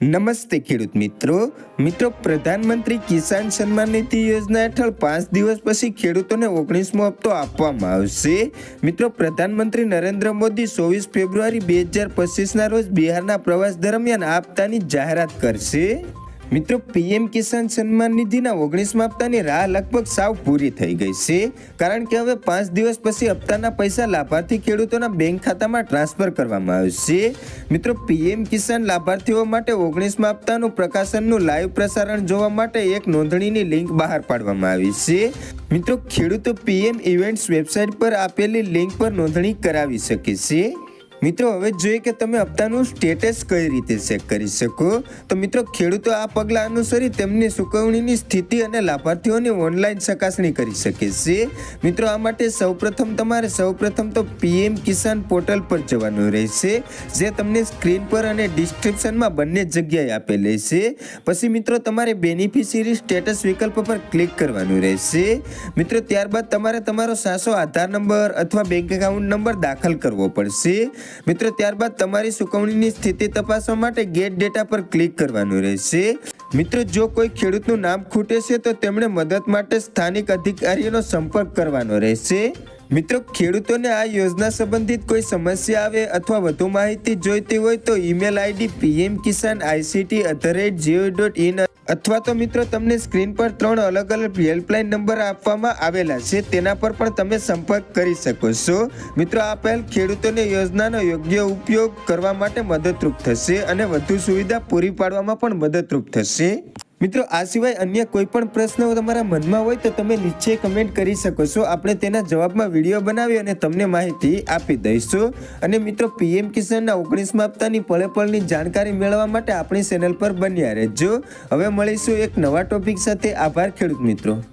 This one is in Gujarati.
નમસ્તે ખેડૂત મિત્રો. મિત્રો, પ્રધાનમંત્રી કિસાન સન્માન નિધિ યોજના હેઠળ પાંચ દિવસ પછી ખેડૂતોને ઓગણીસમો હપ્તો આપવામાં આવશે. મિત્રો, પ્રધાનમંત્રી નરેન્દ્ર મોદી ચોવીસ ફેબ્રુઆરી બે હજાર પચીસના રોજ બિહારના પ્રવાસ દરમિયાન આ હપ્તાની જાહેરાત કરશે. મિત્રો, પીએમ કિસાન સન્માન નિધિના ઓગણીસમા હપ્તાની રાહ લગભગ સાવ પૂરી થઈ ગઈ છે. કારણ કે હવે પાંચ દિવસ પછી હપ્તાના પૈસા લાભાર્થી ખેડૂતોના બેંક ખાતામાં ટ્રાન્સફર કરવામાં આવશે મિત્રો, પીએમ કિસાન લાભાર્થીઓ માટે ઓગણીસમા હપ્તાનું પ્રકાશનનું લાઈવ પ્રસારણ જોવા માટે એક નોંધણીની લિંક બહાર પાડવામાં આવી છે. મિત્રો, ખેડૂતો પીએમ ઇવેન્ટ્સ વેબસાઇટ પર આપેલી લિંક પર નોંધણી કરાવી શકે છે. મિત્રો, હવે જોઈએ કે તમે હપ્તાનું સ્ટેટસ કઈ રીતે ચેક કરી શકો? તો મિત્રો, ખેડૂતો આ પગલાં અનુસરી તેમની ચૂકવણીની સ્થિતિ અને લાભાર્થીઓની ઓનલાઈન ચકાસણી કરી શકે છે. મિત્રો, આ માટે સૌપ્રથમ તમારે સૌપ્રથમ તો પીએમ કિસાન પોર્ટલ પર જવાનું રહેશે, જે તમને સ્ક્રીન પર અને ડિસ્ક્રિપ્શનમાં બંને જગ્યાએ આપેલી છે પછી મિત્રો, તમારે બેનિફિશિયરી સ્ટેટસ વિકલ્પ પર ક્લિક કરવાનું રહેશે. મિત્રો, ત્યારબાદ તમારે તમારો સાસો આધાર નંબર અથવા બેંક એકાઉન્ટ નંબર દાખલ કરવો પડશે. મિત્રો, ત્યારબાદ તમારી ચૂકવણીની સ્થિતિ તપાસવા માટે ગેટ ડેટા પર ક્લિક કરવાનું રહેશે. મિત્રો, જો કોઈ ખેડૂતનું નામ ખૂટે છે, તો તેમણે મદદ માટે સ્થાનિક અધિકારીઓનો સંપર્ક કરવાનો રહેશે. મિત્રો, ખેડૂતોને આ યોજના સંબંધિત કોઈ સમસ્યા આવે અથવા વધુ માહિતી જોઈતી હોય તો email ID PM Kisan ICT at the rate gov dot in અથવા તો મિત્રો, તમને સ્ક્રીન પર ત્રણ અલગ અલગ હેલ્પલાઇન નંબર આપવામાં આવેલા છે, તેના પર પણ તમે સંપર્ક કરી શકો છો. મિત્રો, આ પહેલ ખેડૂતોને યોજનાનો યોગ્ય ઉપયોગ કરવા માટે મદદરૂપ થશે અને વધુ સુવિધા પૂરી પાડવામાં પણ મદદરૂપ થશે. મિત્રો, આ સિવાય અન્ય કોઈ પણ પ્રશ્ન તમારા મનમાં હોય તો તમે નીચે કમેન્ટ કરી શકો છો. આપણે તેના જવાબમાં વીડિયો બનાવી અને તમને માહિતી આપી દઈશું. અને મિત્રો પીએમ કિસાનના ઓગણીસમા હપ્તાની પળે પળની જાણકારી મેળવવા માટે આપણી ચેનલ પર બન્યા રહેજો. હવે મળીશું એક નવા ટોપિક સાથે. આભાર ખેડૂત મિત્રો.